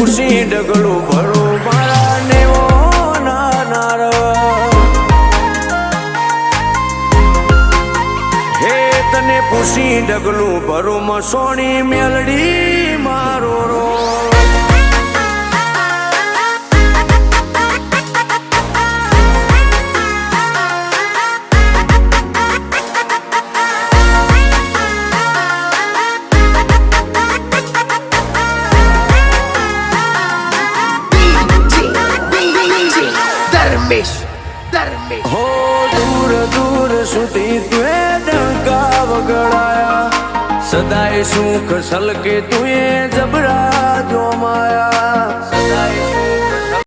ખુશી ડગલું ભરું મારા નેવો નાનાર. હે તને ખુશી ડગલું ભરું મસોણી મેલડી. ધર્મેશ હો દૂર દૂર સુધી તુએ ડંકા વગડાયા સદાય સુખ સલકે તુએ જબરા